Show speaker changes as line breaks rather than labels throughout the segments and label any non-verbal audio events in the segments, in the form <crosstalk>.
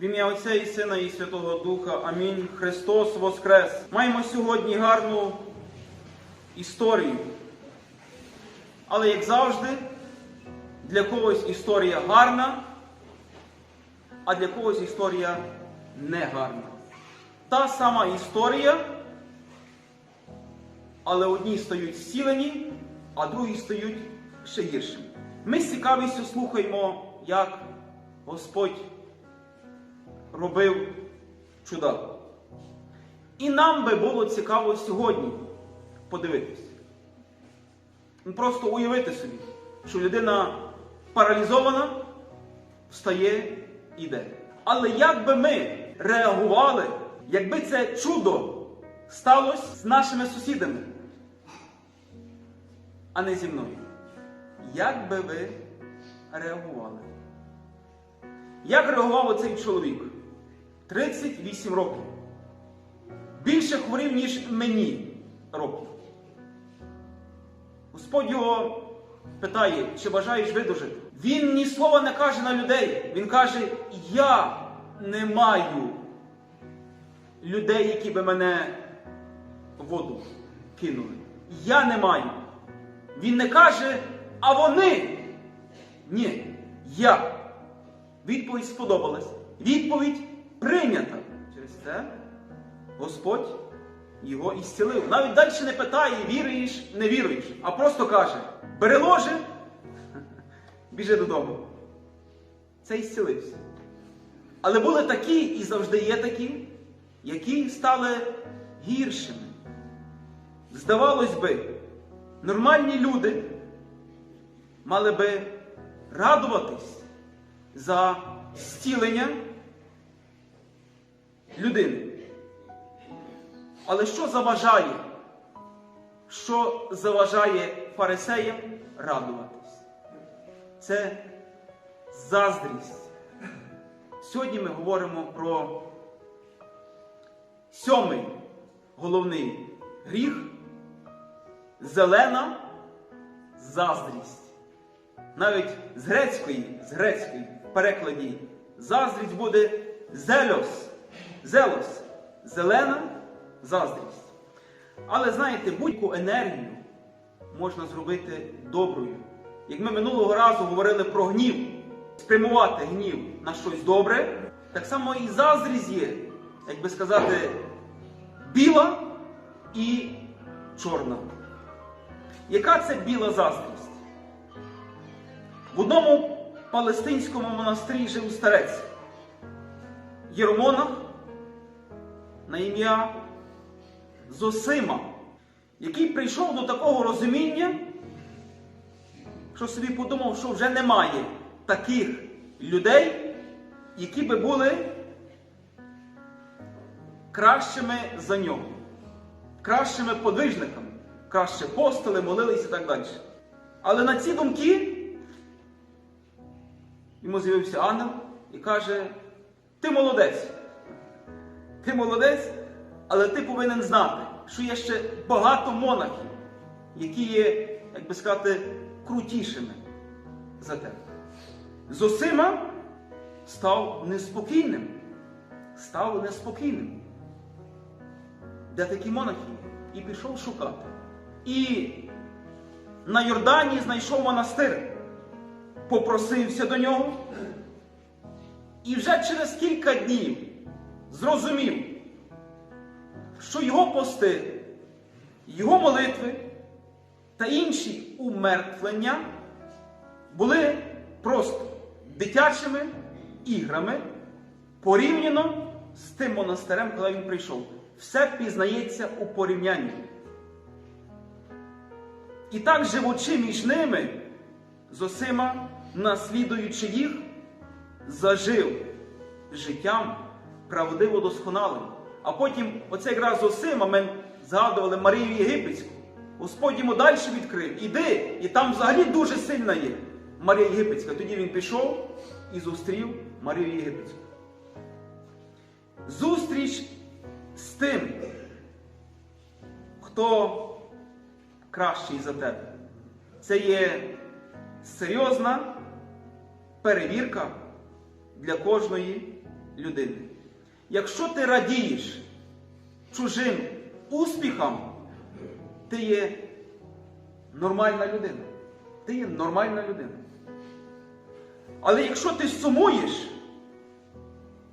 В ім'я Отця і Сина і Святого Духа. Амінь. Христос Воскрес. Маємо сьогодні гарну історію. Але, як завжди, для когось історія гарна, а для когось історія не гарна. Та сама історія, але одні стають зцілені, а другі стають ще гіршими. Ми з цікавістю слухаємо, як Господь робив чуда. І нам би було цікаво сьогодні подивитись. Ну, Просто уявити собі, що людина паралізована, встає і йде. Але як би ми реагували, якби це чудо сталося з нашими сусідами, а не зі мною? Як би ви реагували? Як реагував оцей чоловік? 38 років. Більше хворів, ніж мені років. Господь його питає, чи бажаєш видужити? Він ні слова не каже на людей. Він каже: Я не маю людей, які би мене в воду кинули. Я не маю. Він не каже, а вони. Ні, я. Відповідь сподобалась. Відповідь прийнята. Через це Господь його і зцілив. Навіть далі не питає, віруєш, не віруєш, а просто каже: бери ложе, <laughs> біжи додому. Це і зцілився. Але були такі, і завжди є такі, які стали гіршими. Здавалось би, нормальні люди мали би радуватись за зцілення людини. Але що заважає? Що заважає фарисеям радуватись? Це заздрість. Сьогодні ми говоримо про сьомий головний гріх зелена заздрість. Навіть з грецької, з грецької в перекладі заздрість буде зельос. Зелос. Зелена заздрість. Але знаєте, будь-яку енергію можна зробити доброю. Як ми минулого разу говорили про гнів, спрямувати гнів на щось добре, так само і заздрість є, як би сказати, біла і чорна. Яка це біла заздрість? В одному палестинському монастирі жив старець Єромонах на ім'я Зосима, який прийшов до такого розуміння, що собі подумав, що вже немає таких людей, які би були кращими за нього, кращими подвижниками, краще постили, молились і так далі. Але на ці думки йому з'явився ангел і каже: Ти молодець. Ти молодець, але ти повинен знати, що є ще багато монахів, які є, як би сказати, крутішими за тебе. Зосима став неспокійним. Став неспокійним. Де такі монахи? І пішов шукати. І на Йордані знайшов монастир, попросився до нього. І вже через кілька днів зрозумів, що його пости, його молитви та інші умертвлення були просто дитячими іграми порівняно з тим монастирем, коли він прийшов. Все пізнається у порівнянні. І так, живучи між ними, Зосима, наслідуючи їх, зажив життям правдиво досконалим. А потім, оце якраз Зосима, ми згадували Марію Єгипетську. Господь йому далі відкрив. Іди, і там взагалі дуже сильна є Марія Єгипетська. Тоді він пішов і зустрів Марію Єгипетську. Зустріч з тим, хто кращий за тебе. Це є серйозна перевірка для кожної людини. Якщо ти радієш чужим успіхам, ти є нормальна людина. Ти є нормальна людина. Але якщо ти сумуєш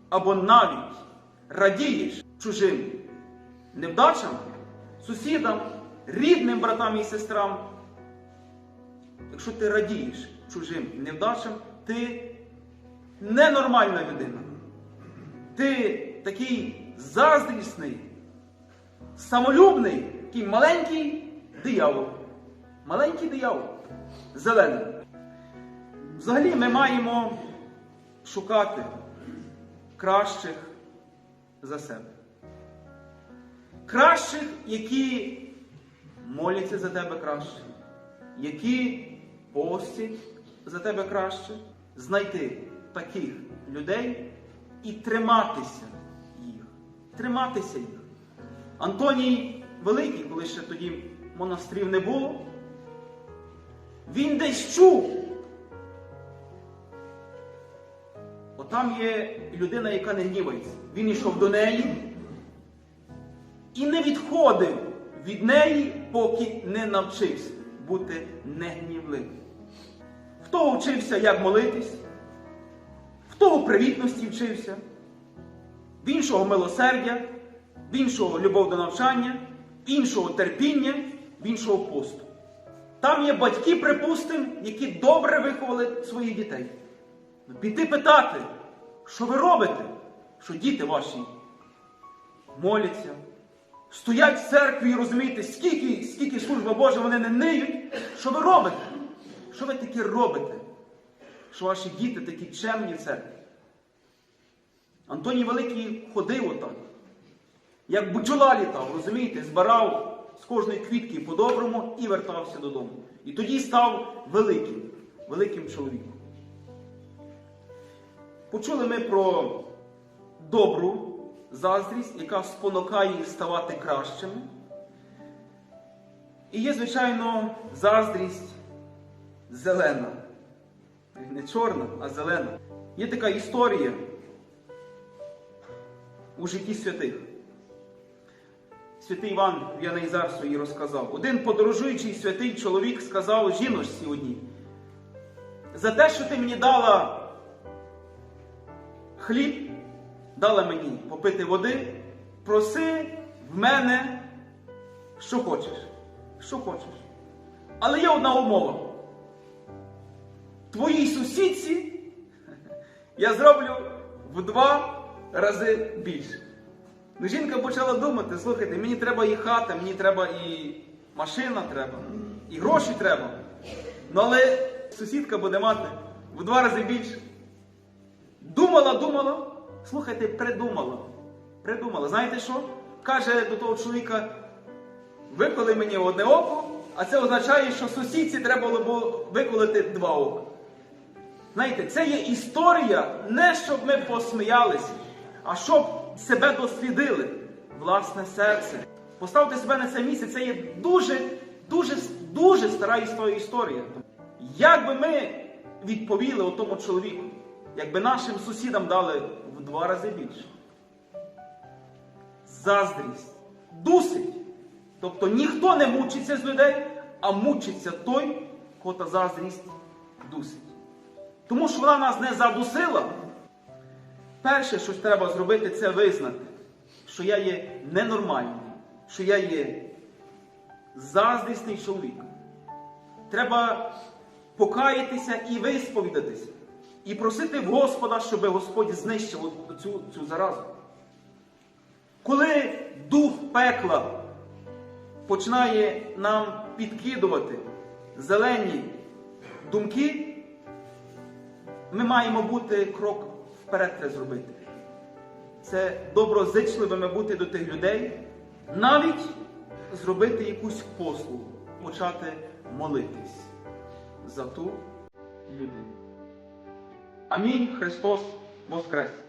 або навіть радієш чужим невдачам, сусідам, рідним братам і сестрам, якщо ти радієш чужим невдачам, ти ненормальна людина. Ти такий заздрісний, самолюбний, такий маленький диявол. Маленький диявол. Зелений. Взагалі ми маємо шукати кращих за себе. Кращих, які моляться за тебе краще, які постять за тебе краще, знайти таких людей і триматися їх. Триматися їх. Антоній Великий, коли ще тоді монастирів не було, він десь чув. Отам є людина, яка не гнівається. Він йшов до неї і не відходив від неї, поки не навчився бути негнівливим. Того вчився, як молитись, в того привітності вчився, в іншого милосердя, в іншого любов до навчання, в іншого терпіння, в іншого посту. Там є батьки, припустимо, які добре виховали своїх дітей. Ну, Піти питати, що ви робите, що діти ваші моляться, стоять в церкві і розумієте, скільки, скільки служба Божа вони не ниють, що ви робите? Що ви таке робите? Що ваші діти такі чемні в церкві? Антоній Великий ходив отак, як бджола літав, розумієте, збирав з кожної квітки по-доброму і вертався додому. І тоді став великим, великим чоловіком. Почули ми про добру заздрість, яка спонукає ставати кращими. І є, звичайно, заздрість зелена. Не чорна, а зелена. Є така історія у житті святих. Святий Іван В'янейзар її розказав. Один подорожуючий святий чоловік сказав жіночці одній, за те, що ти мені дала хліб, дала мені попити води, проси в мене, що хочеш. Що хочеш. Але є одна умова. Твоїй сусідці я зроблю в два рази більше. Ну, жінка почала думати, слухайте, мені треба і хата, мені треба і машина треба, і гроші треба. Ну але сусідка буде мати в два рази більше. Думала, думала, слухайте, придумала. Придумала. Знаєте що? Каже до того чоловіка, виколи мені одне око, а це означає, що сусідці треба було виколити два ока. Знаєте, це є історія не щоб ми посміялися, а щоб себе дослідили, власне серце. Поставте себе на це місце, це є дуже, дуже, дуже стара історія. Як би ми відповіли о тому чоловіку, якби нашим сусідам дали в два рази більше? Заздрість, дусить. Тобто ніхто не мучиться з людей, а мучиться той, кого та заздрість дусить. Тому що вона нас не задусила. Перше, що треба зробити, це визнати, що я є ненормальний, що я є заздрісний чоловік. Треба покаятися і висповідатися, і просити Господа, щоб Господь знищив цю, цю заразу. Коли дух пекла починає нам підкидувати зелені думки, ми маємо бути крок вперед це зробити. Це доброзичливими бути до тих людей, навіть зробити якусь послугу, почати молитись за ту людину. Амінь. Христос Воскрес!